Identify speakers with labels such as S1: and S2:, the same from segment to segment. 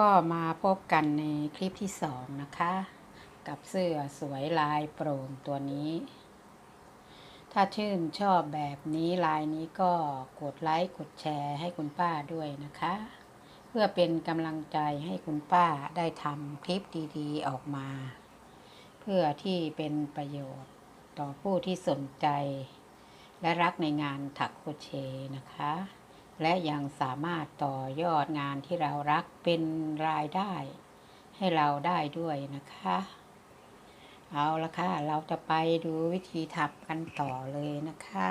S1: ก็มาพบกันในคลิปที่สองนะคะ กับเสื้อสวยลายโปร่งตัวนี้ ถ้าชื่นชอบแบบนี้ลายนี้ก็กดไลค์กดแชร์ให้คุณป้าด้วยนะคะ เพื่อเป็นกำลังใจให้คุณป้าได้ทำคลิปดีๆออกมา เพื่อที่เป็นประโยชน์ต่อผู้ที่สนใจ และรักในงานถักโครเชต์นะคะ และยังสามารถต่อยอดงานที่เรารักเป็นรายได้ ให้เราได้ด้วยนะคะ เอาละค่ะ เราจะไปดูวิธีถักกันต่อเลยนะคะ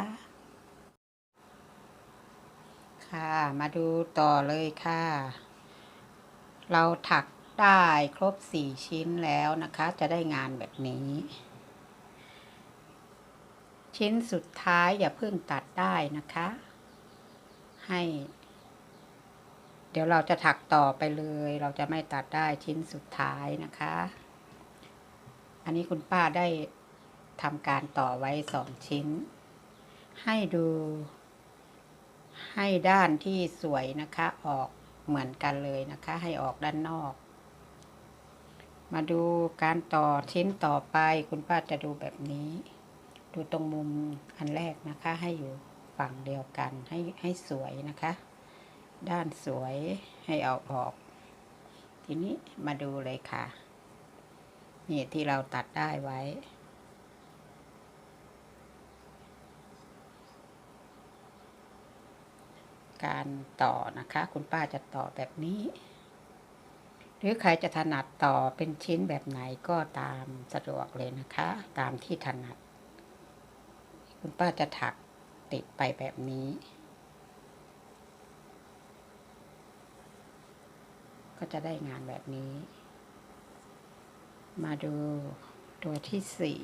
S1: ค่ะมาดูต่อเลยค่ะ เราถักได้ครบสี่ชิ้นแล้วนะคะ จะได้งานแบบนี้ชิ้นสุดท้ายอย่าเพิ่งตัดได้นะคะ ให้ เดี๋ยวเราจะถักต่อไปเลย เราจะไม่ตัดได้ชิ้นสุดท้ายนะคะ อันนี้คุณป้าได้ทำการต่อไว้สองชิ้น ให้ดู ให้ด้านที่สวยนะคะ ออกเหมือนกันเลยนะคะ ให้ออกด้านนอก มาดูการต่อชิ้นต่อไปคุณป้าจะดูแบบนี้ ดูตรงมุมอันแรกนะคะให้อยู่ ฝั่งเดียวกันให้ให้สวยนะคะ ด้านสวยให้เอาออก ทีนี้มาดูเลยค่ะ นี่ที่เราตัดได้ไว้ การต่อนะคะ คุณป้าจะต่อแบบนี้ หรือใครจะถนัดต่อเป็นชิ้นแบบไหนก็ตามสะดวกเลยนะคะ ตามที่ถนัด คุณป้าจะถัก ติดไปแบบนี้ ก็จะได้งานแบบนี้ มาดูตัวที่สี่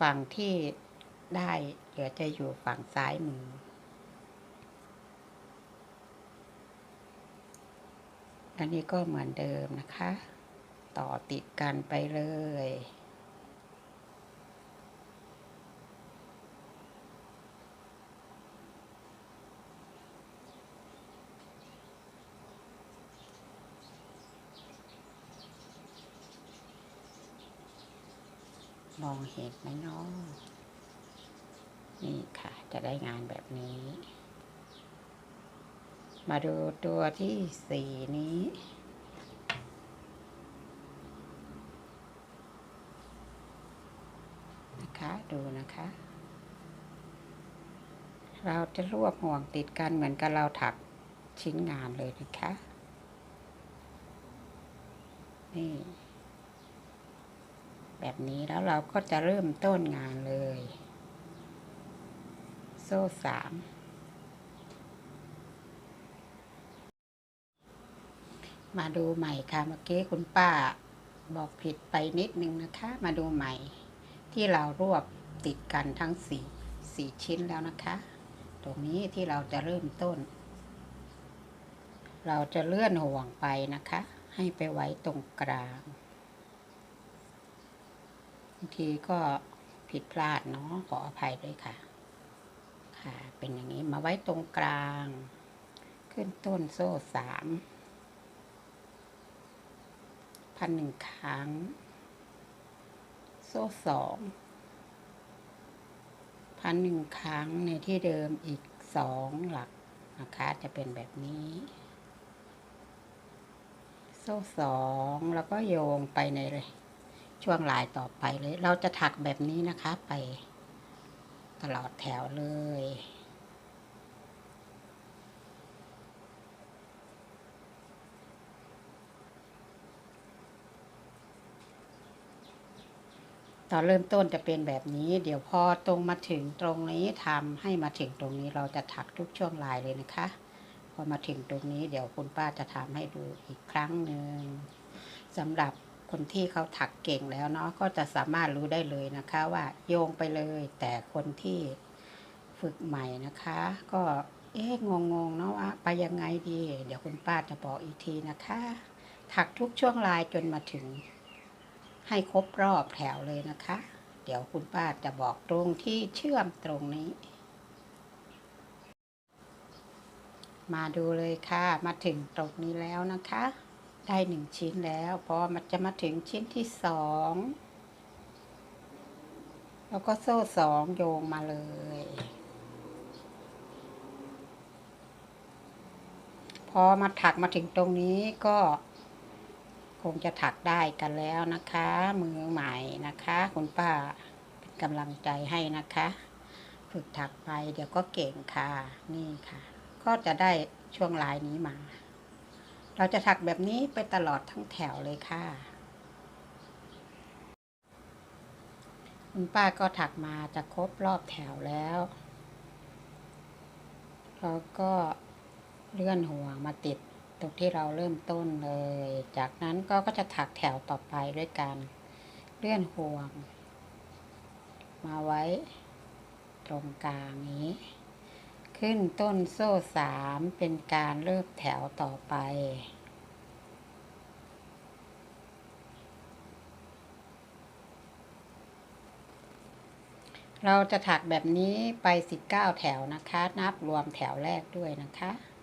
S1: ฝั่งที่ได้เดี๋ยวจะอยู่ฝั่งซ้ายมือ อันนี้ก็เหมือนเดิมนะคะ ต่อติดกันไปเลย มองเห็นไหมเนาะนี่ค่ะ จะได้งานแบบนี้ มาดูตัวที่สี่นี้ นะคะ ดูนะคะ เราจะรวบห่วงติดกันเหมือนกับเราถักชิ้นงานเลยนะคะ นี่ แบบนี้แล้วเราก็จะเริ่มต้นงานเลย โซ่สามมาดูใหม่ค่ะเมื่อกี้คุณป้าบอกผิดไปนิดนึงนะคะ มาดูใหม่ที่เรารวบ ติดกันทั้งสี่สี่ชิ้นแล้วนะคะ ตรงนี้ที่เราจะเริ่มต้น เราจะเลื่อนห่วงไปนะคะ ให้ไปไว้ตรงกลางบางทีก็ผิดพลาดเนาะขออภัยด้วยค่ะ ค่ะเป็นอย่างนี้มาไว้ตรงกลาง ขึ้นต้นโซ่สามพันหนึ่งครั้ง โซ่สอง พันหนึ่งครั้งในที่เดิมอีกสองหลักนะคะจะเป็นแบบนี้ โซ่สองแล้วก็โยงไปในเลยช่วงลายต่อไปเลย เราจะถักแบบนี้นะคะไปตลอดแถวเลย ตอนเริ่มต้นจะเป็นแบบนี้ เดี๋ยวพอตรงมาถึงตรงนี้ทำให้มาถึงตรงนี้เราจะถักทุกช่วงลายเลยนะคะ พอมาถึงตรงนี้เดี๋ยวคุณป้าจะทำให้ดูอีกครั้งหนึ่งสำหรับคนที่เขาถักเก่งแล้วเนาะก็จะสามารถรู้ได้เลยนะคะว่าโยงไปเลย แต่คนที่ฝึกใหม่นะคะ ก็เอ๊ะงงๆเนาะว่าไปยังไงดี เดี๋ยวคุณป้าจะบอกอีกทีนะคะ ถักทุกช่วงลายจนมาถึง ให้ครบรอบแถวเลยนะคะ เดี๋ยวคุณป้าจะบอกตรงที่เชื่อมตรงนี้ มาดูเลยค่ะมาถึงตรงนี้แล้วนะคะ ได้หนึ่งชิ้นแล้วพอมันจะมาถึงชิ้นที่สองแล้วก็โซ่สองโยงมาเลยพอมาถักมาถึงตรงนี้ก็ คงจะถักได้กันแล้วนะคะ มือใหม่นะคะ คุณป้าเป็นกำลังใจให้นะคะ ฝึกถักไปเดี๋ยวก็เก่งค่ะนี่ค่ะ ก็จะได้ช่วงลายนี้มา เราจะถักแบบนี้ไปตลอดทั้งแถวเลยค่ะ คุณป้าก็ถักมาจะครบรอบแถวแล้วแล้วก็เลื่อนห่วงมาติด รงที่เราเริ่มต้นเลย จากนั้นก็ก็จะถักแถวต่อไปด้วยการเลื่อนห่วง มาไว้ตรงกลางนี้ ขึ้นต้นโซ่สามเป็นการเริ่มแถวต่อไปเราจะถักแบบนี้ไป 19 แถวนะคะ นับรวมแถวแรกด้วยนะคะ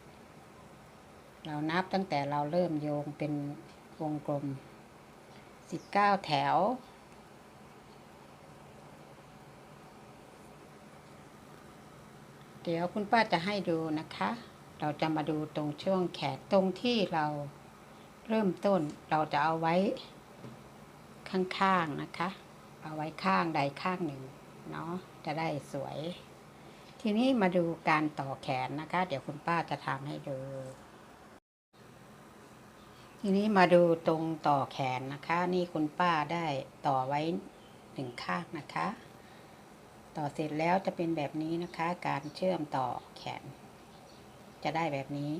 S1: เรานับตั้งแต่เราเริ่มโยงเป็นวงกลม 19 แถว เดี๋ยวคุณป้าจะให้ดูนะคะ เราจะมาดูตรงช่วงแขนตรงที่เราเริ่มต้นเราจะเอาไว้ข้างๆนะคะ เอาไว้ข้างใดข้างหนึ่งเนาะจะได้สวย ทีนี้มาดูการต่อแขนนะคะ เดี๋ยวคุณป้าจะทำให้ดู ทีนี้มาดูตรงต่อแขนนะคะ นี่คุณป้าได้ต่อไว้หนึ่งข้างนะคะ ต่อเสร็จแล้วจะเป็นแบบนี้นะคะ การเชื่อมต่อแขน จะได้แบบนี้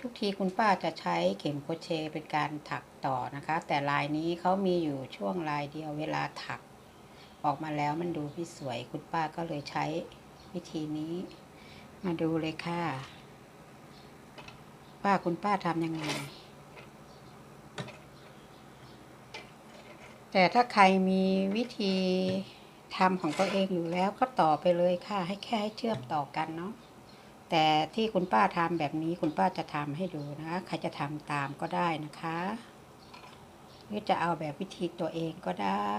S1: ทุกทีคุณป้าจะใช้เข็มโครเชต์เป็นการถักต่อนะคะ แต่ลายนี้เขามีอยู่ช่วงลายเดียวเวลาถัก ออกมาแล้วมันดูไม่สวยคุณป้าก็เลยใช้วิธีนี้ มาดูเลยค่ะ ป้าคุณป้าทำยังไง แต่ถ้าใครมีวิธีทำของตัวเองอยู่แล้วก็ต่อไปเลยค่ะ ให้แค่ให้เชื่อมต่อกันเนาะแต่ที่คุณป้าทำแบบนี้คุณป้าจะทำให้ดูนะคะใครจะทำตามก็ได้นะคะ หรือจะเอาแบบวิธีตัวเองก็ได้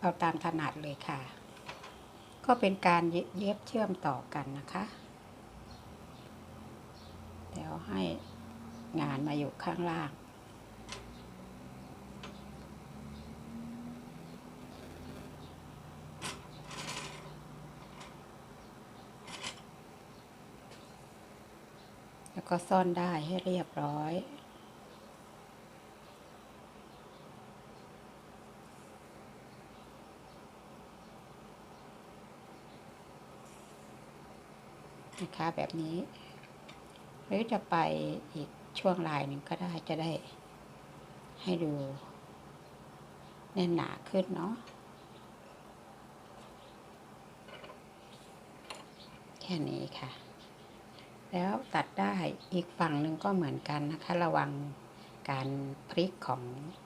S1: เอาตามถนัดเลยค่ะ ก็เป็นการเย็บเชื่อมต่อกันนะคะเดี๋ยวให้งานมาอยู่ข้างล่าง ก็ซ่อนได้ให้เรียบร้อย นะคะแบบนี้ หรือจะไปอีกช่วงลายหนึ่งก็ได้จะได้ให้ดูแน่นหนาขึ้นเนาะแค่นี้ค่ะ แล้วตัดได้อีกฝั่งหนึ่งก็เหมือนกันนะคะ ระวังการพลิกของ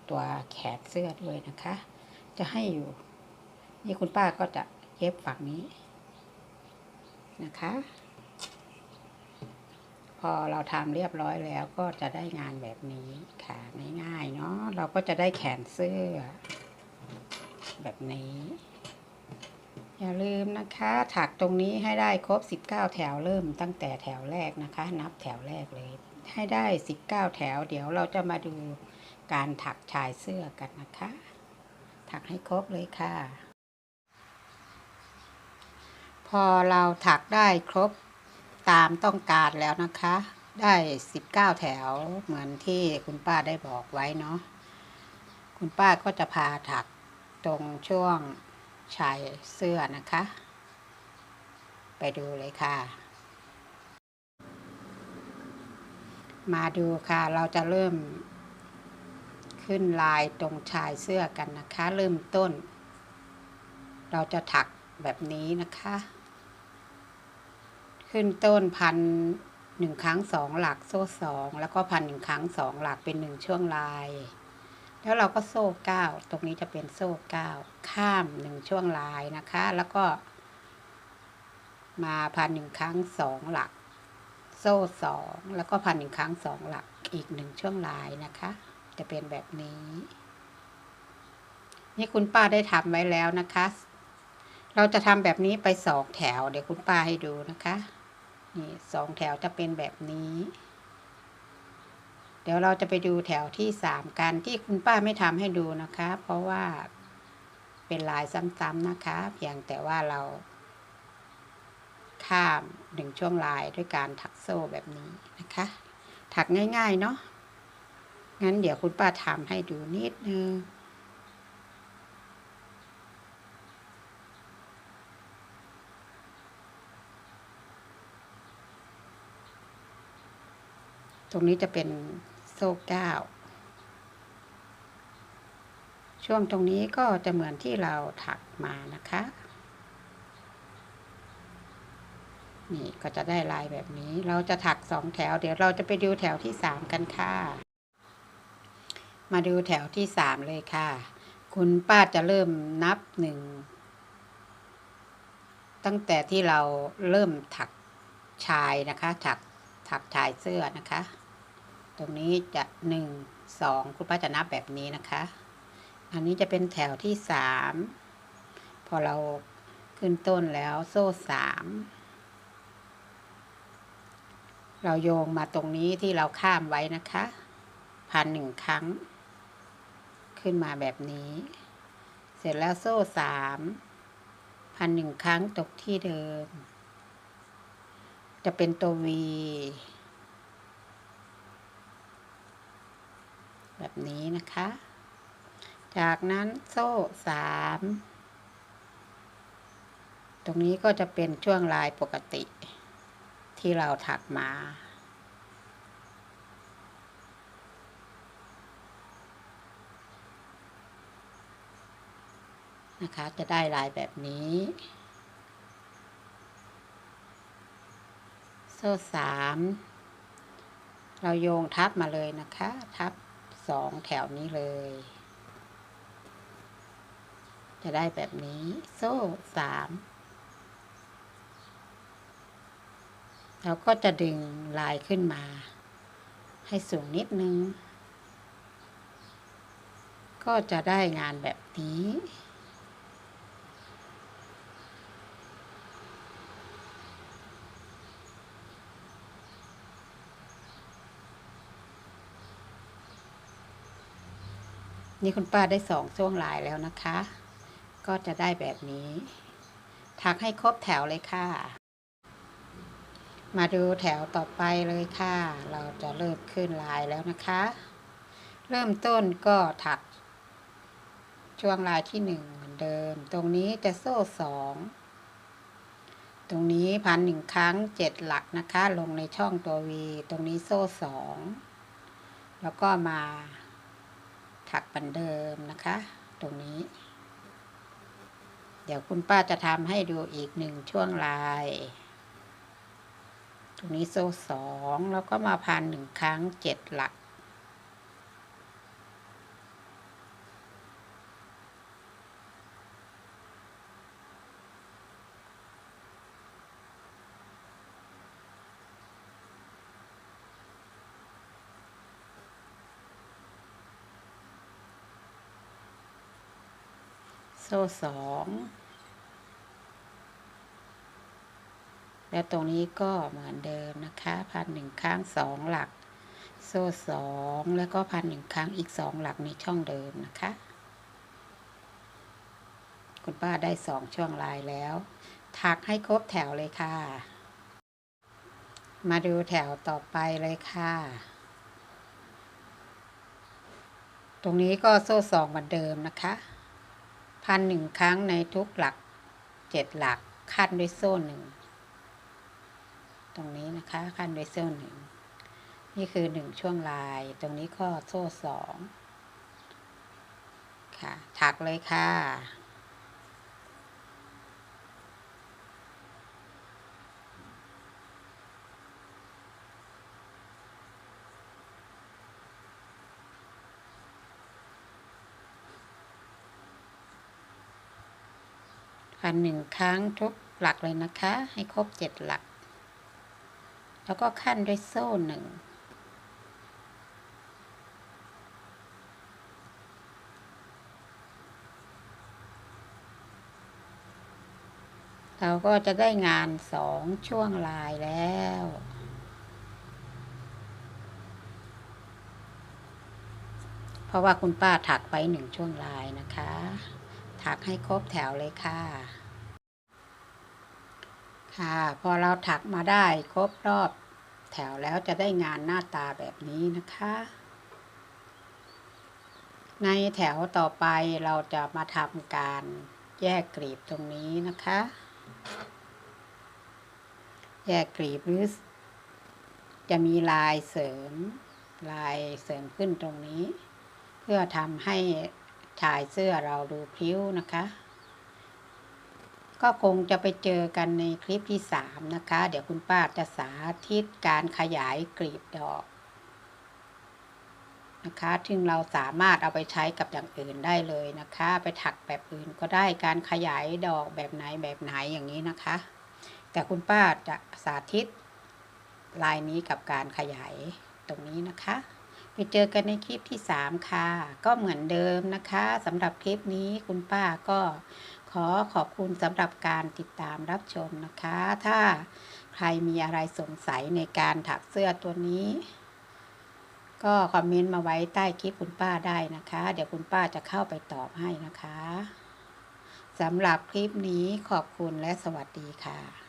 S1: ตัวแขนเสื้อด้วยนะคะ จะให้อยู่ นี่คุณป้าก็จะเย็บฝั่งนี้นะคะ พอเราทำเรียบร้อยแล้วก็จะได้งานแบบนี้ค่ะง่ายๆเนาะเราก็จะได้แขนเสื้อ แบบนี้ อย่าลืมนะคะถักตรงนี้ให้ได้ครบ 19 แถวเริ่มตั้งแต่แถวแรกนะคะ นับแถวแรกเลย ให้ได้ 19 แถว เดี๋ยวเราจะมาดูการถักชายเสื้อกันนะคะ ถักให้ครบเลยค่ะ พอเราถักได้ครบตามต้องการแล้วนะคะ ได้ 19 แถวเหมือนที่คุณป้าได้บอกไว้เนาะคุณป้าก็จะพาถักตรงช่วง ชายเสื้อนะคะ ไปดูเลยค่ะ มาดูค่ะเราจะเริ่ม ขึ้นลายตรงชายเสื้อกันนะคะ เริ่มต้น เราจะถักแบบนี้นะคะ ขึ้นต้นพันหนึ่งครั้งสองหลักโซ่สองแล้วก็พันหนึ่งครั้งสองหลักเป็นหนึ่งช่วงลาย แล้วเราก็โซ่เก้าตรงนี้จะเป็นโซ่เก้าข้ามหนึ่งช่วงลายนะคะ แล้วก็ มาพันหนึ่งครั้งสองหลัก โซ่สองแล้วก็พันหนึ่งครั้งสองหลักอีกหนึ่งช่วงลายนะคะ จะเป็นแบบนี้ นี่คุณป้าได้ทำไว้แล้วนะคะ เราจะทำแบบนี้ไปสองแถว เดี๋ยวคุณป้าให้ดูนะคะ นี่สองแถวจะเป็นแบบนี้ เดี๋ยวเราจะไปดูแถวที่สามกันที่คุณป้าไม่ทำให้ดูนะคะ เพราะว่าเป็นลายซ้ำๆนะคะ เพียงแต่ว่าเรา ข้ามหนึ่งช่วงลายด้วยการถักโซ่แบบนี้นะคะ ถักง่ายๆเนาะงั้นเดี๋ยวคุณป้าทำให้ดูนิดนึงตรงนี้จะเป็น โซ่เก้าช่วงตรงนี้ก็จะเหมือนที่เราถักมานะคะ นี่ก็จะได้ลายแบบนี้ เราจะถักสองแถว เดี๋ยวเราจะไปดูแถวที่สามกันค่ะ มาดูแถวที่สามเลยค่ะ คุณป้าจะเริ่มนับหนึ่งตั้งแต่ที่เราเริ่มถักชายนะคะ ถักถักชายเสื้อนะคะ ตรงนี้จะหนึ่งสองคุณป้าจะนับแบบนี้นะคะ อันนี้จะเป็นแถวที่สามพอเราขึ้นต้นแล้วโซ่สามเราโยงมาตรงนี้ที่เราข้ามไว้นะคะพันหนึ่งครั้ง ขึ้นมาแบบนี้ เสร็จแล้วโซ่สามพันหนึ่งครั้งตกที่เดิม จะเป็นตัววี แบบนี้นะคะ จากนั้นโซ่สามตรงนี้ก็จะเป็นช่วงลายปกติ ที่เราถักมา นะคะ จะได้ลายแบบนี้ โซ่สามเราโยงทับมาเลยนะคะ ทับ สองแถวนี้เลย จะได้แบบนี้ โซ่สามเราก็จะดึงลายขึ้นมา ให้สูงนิดนึง ก็จะได้งานแบบนี้ นี่คุณป้าได้สองช่วงลายแล้วนะคะ ก็จะได้แบบนี้ ถักให้ครบแถวเลยค่ะ มาดูแถวต่อไปเลยค่ะ เราจะเริ่มขึ้นลายแล้วนะคะ เริ่มต้นก็ถัก ช่วงลายที่หนึ่งเหมือนเดิม ตรงนี้จะโซ่สองตรงนี้พันหนึ่งครั้งเจ็ดหลักนะคะ ลงในช่องตัววี ตรงนี้โซ่สอง แล้วก็มา ถักเหมือนเดิมนะคะ ตรงนี้ เดี๋ยวคุณป้าจะทำให้ดูอีกหนึ่งช่วงลาย ตรงนี้โซ่สองแล้วก็มาพันหนึ่งครั้งเจ็ดหลัก โซ่สองแล้วตรงนี้ก็เหมือนเดิมนะคะพันหนึ่งครั้งสองหลัก โซ่สองแล้วก็พันหนึ่งครั้งอีกสองหลักในช่องเดิมนะคะ คุณป้าได้สองช่วงลายแล้วถักให้ครบแถวเลยค่ะ มาดูแถวต่อไปเลยค่ะ ตรงนี้ก็โซ่สองเหมือนเดิมนะคะ พันหนึ่งครั้งในทุกหลักเจ็ดหลักขั้นด้วยโซ่หนึ่งตรงนี้นะคะขั้นด้วยโซ่หนึ่งนี่คือหนึ่งช่วงลาย ตรงนี้ก็โซ่สองค่ะถักเลยค่ะ พันหนึ่งครั้งทุกหลักเลยนะคะ ให้ครบเจ็ดหลัก แล้วก็ขั้นด้วยโซ่หนึ่งเราก็จะได้งานสองช่วงลายแล้ว เพราะว่าคุณป้าถักไปหนึ่งช่วงลายนะคะ ถักให้ครบแถวเลยค่ะ ค่ะ พอเราถักมาได้ครบรอบแถวแล้วจะได้งานหน้าตาแบบนี้นะคะ ในแถวต่อไปเราจะมาทำการแยกกลีบตรงนี้นะคะ แยกกลีบหรือจะมีลายเสริมลายเสริมขึ้นตรงนี้ เพื่อทำให้ ชายเสื้อเราดูพริ้วนะคะ ก็คงจะไปเจอกันในคลิปที่สามนะคะ เดี๋ยวคุณป้าจะสาธิตการขยายกลีบดอกนะคะซึ่งเราสามารถเอาไปใช้กับอย่างอื่นได้เลยนะคะ ไปถักแบบอื่นก็ได้การขยายดอกแบบไหนแบบไหนอย่างนี้นะคะ แต่คุณป้าจะสาธิตลายนี้กับการขยายตรงนี้นะคะ ไปเจอกันในคลิปที่ 3 ค่ะ ก็เหมือนเดิมนะคะสำหรับคลิปนี้คุณป้าก็ขอขอบคุณสำหรับการติดตามรับชมนะคะ ถ้าใครมีอะไรสงสัยในการถักเสื้อตัวนี้ ก็คอมเมนต์มาไว้ใต้คลิปคุณป้าได้นะคะ เดี๋ยวคุณป้าจะเข้าไปตอบให้นะคะสำหรับคลิปนี้ขอบคุณและสวัสดีค่ะ